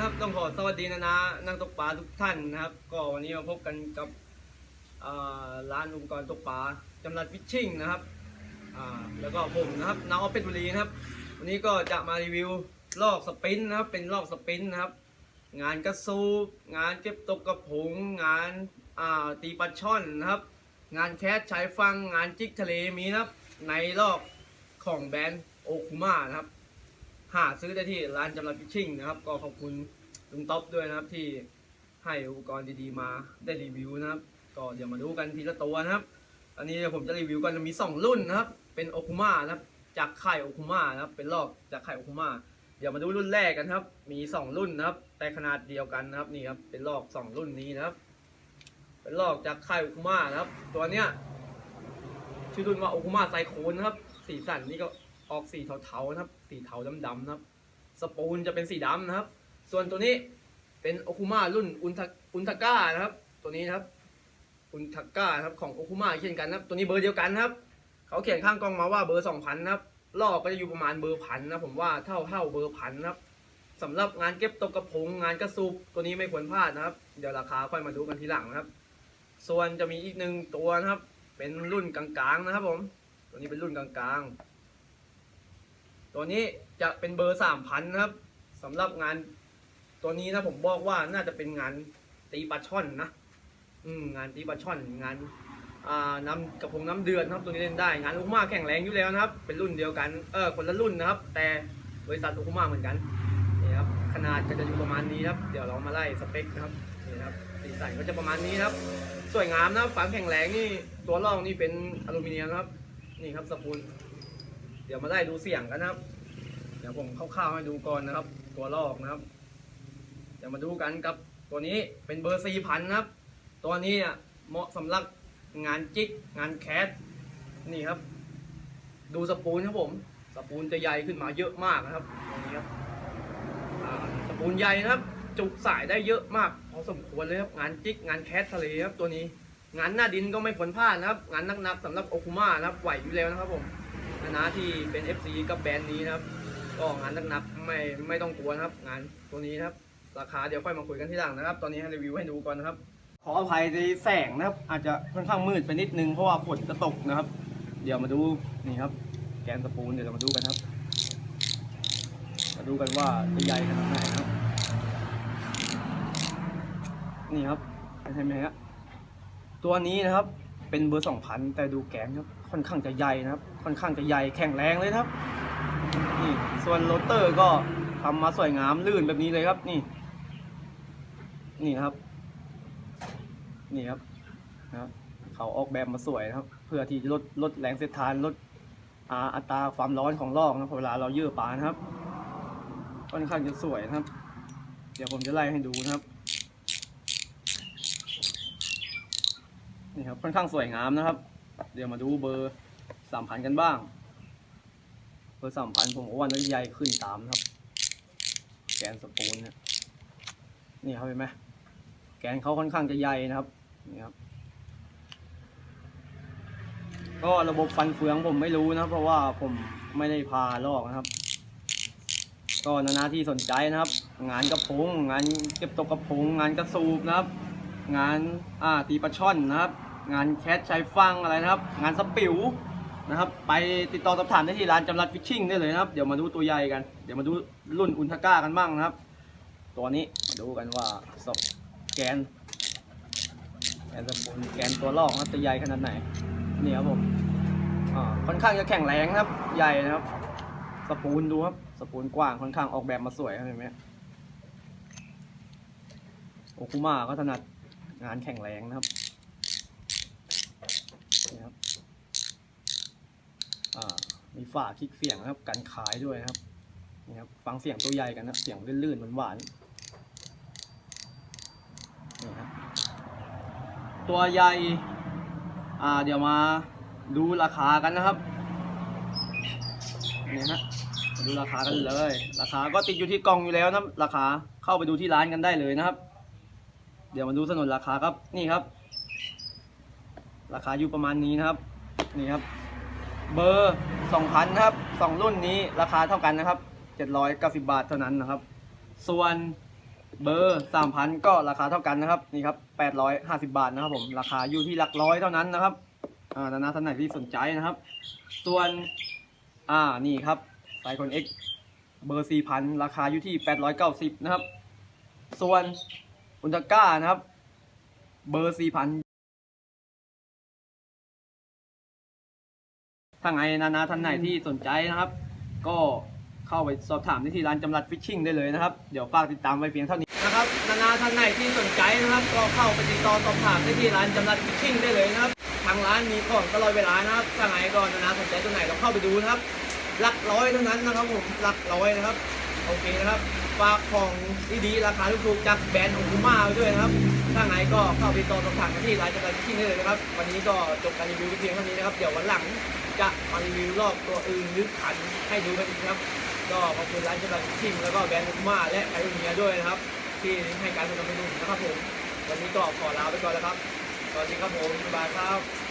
นะครับต้องขอสวัสดีนะนะนักตกปลาทุกท่านนะครับ ก็วันนี้มาพบกันกับร้านอุปกรณ์ตกปลาจำรัดฟิชชิ่งนะครับแล้วก็ผมนะครับน้องอเป็ดบุรีนะครับ วันนี้ก็จะมารีวิวลอกสปรินต์นะครับเป็นลอกสปรินต์นะครับ งานกระซูบงานเก็บตกกระผงงานาตีปลาช่อนนะครับ งานแคสใชายฟังงานจิกทะเลมีนะครับในลอกของแบรนด์โอคุมานะครับ หาซื้อได้ที่ร้านจำรัดฟิชชิ่งนะครับ ก็ขอบคุณลุงต๊อบด้วยนะครับ ที่ให้อุปกรณ์ดีๆมาได้รีวิวนะครับ ก็เดี๋ยวมาดูกันทีละตัวนะครับ อันนี้ผมจะรีวิวกันมี 2 รุ่นนะครับ เป็นโอคุมานะครับ จากค่โอคุมานะครับ เป็นลอกจากค่โอคุมาเดี๋ยวมาดูรุ่นแรกกันครับ มี 2 รุ่นนะครับ แต่ขนาดเดียวกันนะครับนี่ครับ เป็นลอก 2 รุ่นนี้นะครับ เป็นลอกจากค่โอคุมานะครับ ตัวเนี้ยชื่อรุ่นว่าโอคุมาไซโคนนะครับ สีสันนี่ก็ ออกสีเทาๆนะครับ สีเทาดำๆนะครับ สปูลจะเป็นสีดำนะครับ ส่วนตัวนี้เป็นโอคุมารุ่นอุนทาอุนทาก้านะครับ ตัวนี้นะครับอุนทาก้าะครับของโอคุมาเช่นกันนะครับ ตัวนี้เบอร์เดียวกันนะครับ เขาเขียนข้างกล้องมาว่าเบอร์สองพันนะครับลอกก็จะอยู่ประมาณเบอร์พันนะผมว่าเท่าเท่าเบอร์พันนะครับสำหรับงานเก็บตกกระพงงานกระสูบตัวนี้ไม่ควรพลาดนะครับ เดี๋ยวราคาค่อยมาดูกันทีหลังนะครับ ส่วนจะมีอีกหนึ่งตัวนะครับ เป็นรุ่นกลางๆนะครับผม ตัวนี้เป็นรุ่นกลางๆ ตัวนี้จะเป็นเบอร์สามพันนะครับสำหรับงาน ตัวนี้นะผมบอกว่าน่าจะเป็นงานตีปลาช่อนนะอืมงานตีปลาช่อนงานอ่าน้ำกระพงน้ำเดือนครับตัวนี้เล่นได้ งานอุคมาแข่งแรงอยู่แล้วนะครับ เป็นรุ่นเดียวกันเออคนละรุ่นนะครับ แต่บริษัทอุคมาเหมือนกันนี่ครับขนาดก็จะอยู่ประมาณนี้ครับ เดี๋ยวเรามาไล่สเปคนะครับนี่ครับสีสันก็จะประมาณนี้ครับ สวยงามนะฝาแข็งแรงนี่ตัวรองนี่เป็นอลูมิเนียมครับ นี่ครับสปูล ดี๋ยวมาไล่ดูเสียงกันนะครับ เดี๋ยวผมคร่าวๆให้ดูก่อนนะครับ ตัวลอกนะครับ เดี๋ยวมาดูกันกับตัวนี้เป็นเบอร์สี่พันนะครับ ตัวนี้เนี่ยเหมาะสำหรับงานจิกงานแคสนี่ครับ ดูสปูลครับผมสปูลจะใหญ่ขึ้นมาเยอะมากนะครับตรงนี้ครับสปูลใหญ่นะครับ จุสายได้เยอะมากพอสมควรเลยครับงานจิกงานแคสทะเลครับตัวนี้ งานหน้าดินก็ไม่ผลพลาดนะครับ งานนักๆสำหรับโอคุมานะครับไหวอยู่แล้วนะครับผม นะนะที่เป็น FC กับแบรนด์นี้นะครับ ก็งานหนักๆไม่ไม่ต้องกลัวนะครับ งานตัวนี้นะครับ ราคาเดี๋ยวค่อยมาคุยกันที่หลังนะครับ ตอนนี้ให้รีวิวให้ดูก่อนนะครับ ขออภัยในแสงนะครับ อาจจะค่อนข้างมืดไปนิดนึงเพราะว่าฝนจะตกนะครับ เดี๋ยวมาดูนี่ครับ แกนสปูนเดี๋ยวเรามาดูกันครับ มาดูกันว่าจะใหญ่ขนาดไหนครับ นี่ครับเห็นไหมฮะตัวนี้นะครับเป็นเบอร์สองพันแต่ดูแกนครับ ค่อนข้างจะใหญ่นะครับ ค่อนข้างจะใหญ่แข็งแรงเลยครับนี่ส่วนโรเตอร์ก็ทำมาสวยงามลื่นแบบนี้เลยครับนี่ นี่ครับ นี่ครับนะครับเขาออกแบบมาสวยนะครับ เพื่อที่จะลดลดแรงเสียดทานลดอาอัตราความร้อนของลอกนะเวลาเราเยื่อปลานะครับ ค่อนข้างจะสวยนะครับ เดี๋ยวผมจะไล่ให้ดูนะครับนี่ครับค่อนข้างสวยงามนะครับ เดี๋ยวมาดูเบอร์สามพันกันบ้าง เบอร์สามพันผมว่าน่าจะใหญ่ขึ้นตามนะครับ แกนสปูนเนี่ยนี่ครับเห็นไหมแกนเขาค่อนข้างจะใหญ่นะครับนี่ครับ ก็ระบบฟันเฟืองผมไม่รู้นะ เพราะว่าผมไม่ได้พาลอกนะครับ ก็นานาที่สนใจนะครับ งานกระพงงานเก็บตกกระพงงานกระสูบนะครับ งานอ่าตีปลาช่อนนะครับ งานแคชชายฟังอะไรนะครับ งานสปิวนะครับ ไปติดต่อสอบถามได้ที่ร้านจำรัดฟิชชิ่งได้เลยนะครับ เดี๋ยวมาดูตัวใหญ่กัน เดี๋ยวมาดูรุ่นอุนทาก้ากันบ้างนะครับ ตัวนี้มาดูกันว่าสอบแกน แกนสปูนแกนตัวลอกนะครับจะใหญ่ขนาดไหน นี่ครับผมค่อนข้างจะแข็งแรงนะครับ ใหญ่นะครับ สปูนดูครับ สปูนกว้างค่อนข้างออกแบบมาสวยครับเห็นไหมโอคุมาก็ถนัดงานแข็งแรงนะครับ นี่ครับอ่ามีฝาคลิกเสียงนะครับกันขายด้วยนะครับนี่ครับ ฟังเสียงตัวใหญ่กันนะเสียงลื่นๆหวานๆนี่ครับตัวใหญ่อ่าเดี๋ยวมาดูราคากันนะครับนี่ฮะมาดูราคากันเลย ราคาก็ติดอยู่ที่กล่องอยู่แล้วนะราคาเข้าไปดูที่ร้านกันได้เลยนะครับ เดี๋ยวมาดูสนุนราคาครับนี่ครับ ราคาอยู่ประมาณนี้นะครับ นี่ครับ เบอร์สองพันครับสองรุ่นนี้ราคาเท่ากันนะครับเจ็ดร้อยเก้าสิบาทเท่านั้นนะครับ ส่วนเบอร์สามพันก็ราคาเท่ากันนะครับ นี่ครับแปดร้อยห้าสิบาทนะครับผม ราคาอยู่ที่หลักร้อยเท่านั้นนะครับ อ่านานาท่านไหนที่สนใจนะครับ ส่วน อ่า นี่ครับไซคอน X เบอร์สี่พันราคาอยู่ที่แปดร้อยเก้าสิบนะครับ ส่วนอุลตร้านะครับ เบอร์สี่พัน ถ้าไงนานาท่านไหนที่สนใจนะครับ ก็เข้าไปสอบถามได้ที่ร้านจำรัดฟิชชิ่งได้เลยนะครับ เดี๋ยวฝากติดตามไว้เพียงเท่านี้นะครับ นานาท่านไหนที่สนใจนะครับ ก็เข้าไปติดต่อสอบถามได้ที่ร้านจำรัดฟิชชิ่งได้เลยนะครับ ทางร้านมีของตลอดเวลานะครับ ถ้าไงก็นานาสนใจตัวไหนก็เข้าไปดูนะครับ หลักร้อยเท่านั้นนะครับผม หลักร้อยนะครับ โอเคนะครับฝากของดีๆราคาถูกๆจากแบรนด์ของคูม่าไว้ด้วยนะครับ ถ้าไงก็เข้าไปติดต่อสอบถามกันที่ร้านจำรัดฟิชชิ่งได้เลยนะครับ วันนี้ก็จบการรีวิวเพียงเท่านี้นะครับ เดี๋ยววันหลัง จะมารีวิวรอบตัวอื่นหรือขันให้ดูกันอีกครับ ก็ขอบคุณร้านจำหน่ายชิมแล้วก็แบรนด์คุมาและไอรูเนียด้วยนะครับ ที่ให้การสนับสนุนนะครับผมวันนี้ก็ขอลาไปก่อนแล้วครับสวัสดีครับผมบ๊ายบายครับ